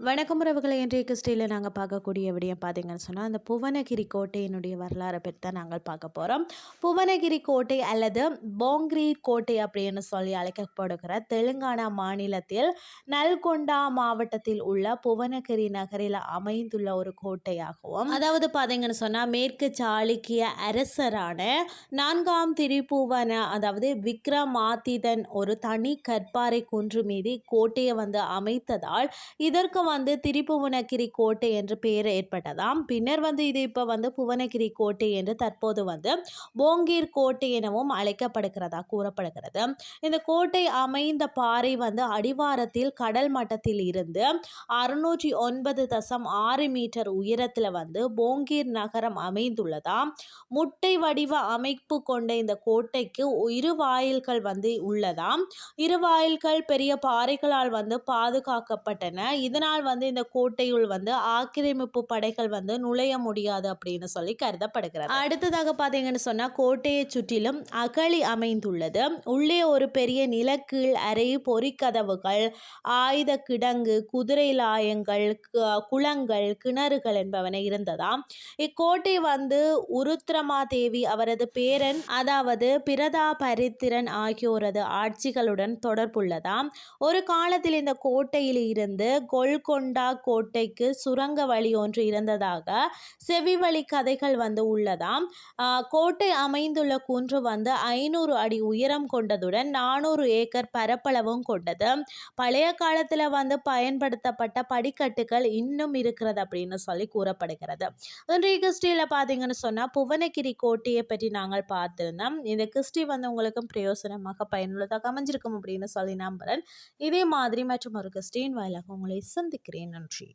வணக்கம் உறவுகளை. இன்றைய கிறிஸ்டியில் நாங்கள் பார்க்கக்கூடிய விடயம் பார்த்தீங்கன்னு சொன்னால் அந்த புவனகிரி கோட்டையினுடைய வரலாறை பற்றி தான் நாங்கள் பார்க்க போகிறோம் புவனகிரி கோட்டை அல்லது போங்கிரி கோட்டை அப்படின்னு சொல்லி அழைக்கப்படுகிற தெலுங்கானா மாநிலத்தில் நல்கொண்டா மாவட்டத்தில் உள்ள புவனகிரி நகரில் அமைந்துள்ள ஒரு கோட்டையாகவும் அதாவது பார்த்தீங்கன்னு சொன்னால் மேற்கு சாளுக்கிய அரசரான நான்காம் திரிபுவன அதாவது விக்ரமாதிதன் ஒரு தனி கற்பாறை குன்று மீது கோட்டையை வந்து அமைத்ததால் இதற்கு வந்து திரிபுவனகிரி கோட்டை என்று பெயர் ஏற்பட்டதாம். பின்னர் வந்து இது இப்போ வந்து புவனகிரி கோட்டை என்று தற்போது வந்து போங்கீர் கோட்டை எனவும் அழைக்கப்படுகிறதா கூறப்படுகிறது. இந்த கோட்டை அமைந்த பாறை வந்து அடிவாரத்தில் கடல் மட்டத்தில் இருந்து அறுநூற்றி ஒன்பது தசம் ஆறு மீட்டர் உயரத்தில் வந்து போங்கீர் நகரம் அமைந்துள்ளதாம். முட்டை வடிவ அமைப்பு கொண்ட இந்த கோட்டைக்கு இரு வாயில்கள் வந்து உள்ளதாம். இரு வாயில்கள் பெரிய பாறைகளால் வந்து பாதுகாக்கப்பட்டன. இதனால் இதனால் வந்து இந்த கோட்டையுள் வந்து ஆக்கிரமிப்பு படைகள் வந்து நுழைய முடியாது அப்படின்னு சொல்லி கருதப்படுகிறது. அடுத்ததாக பார்த்தீங்கன்னு சொன்னால் கோட்டையை சுற்றிலும் அகழி அமைந்துள்ளது. உள்ளே ஒரு பெரிய நிலக்கீழ் அறை பொறிக்கதவுகள் ஆயுத கிடங்கு குதிரை லாயங்கள் குளங்கள் கிணறுகள் என்பவன இருந்ததாம். இக்கோட்டை வந்து உருத்ரமா தேவி அவரது பேரன் அதாவது பிரதா பரித்திரன் ஆகியோரது ஆட்சிகளுடன் தொடர்புள்ளதாம். ஒரு காலத்தில் இந்த கோட்டையில் இருந்து கொல் கோல்கொண்டா கோட்டைக்கு சுரங்க வழி ஒன்று இருந்ததாக செவிவழி கதைகள் வந்து உள்ளதாம். கோட்டை அமைந்துள்ள குன்று வந்து ஐநூறு அடி உயரம் கொண்டதுடன் நானூறு ஏக்கர் பரப்பளவும் கொண்டது. பழைய காலத்தில் வந்து பயன்படுத்தப்பட்ட படிக்கட்டுகள் இன்னும் இருக்கிறது அப்படின்னு சொல்லி கூறப்படுகிறது. இன்றைய கிறிஸ்டியில் பார்த்தீங்கன்னு சொன்னால் புவனகிரி கோட்டையை பற்றி நாங்கள் பார்த்துருந்தோம். இந்த கிறிஸ்டி வந்து உங்களுக்கும் பிரயோசனமாக பயனுள்ளதாக அமைஞ்சிருக்கும் அப்படின்னு சொல்லி நம்புகிறேன் இதே மாதிரி மற்றும் ஒரு கிறிஸ்டின் வாயிலாக உங்களை சந்திக்கிறேன். நன்றி.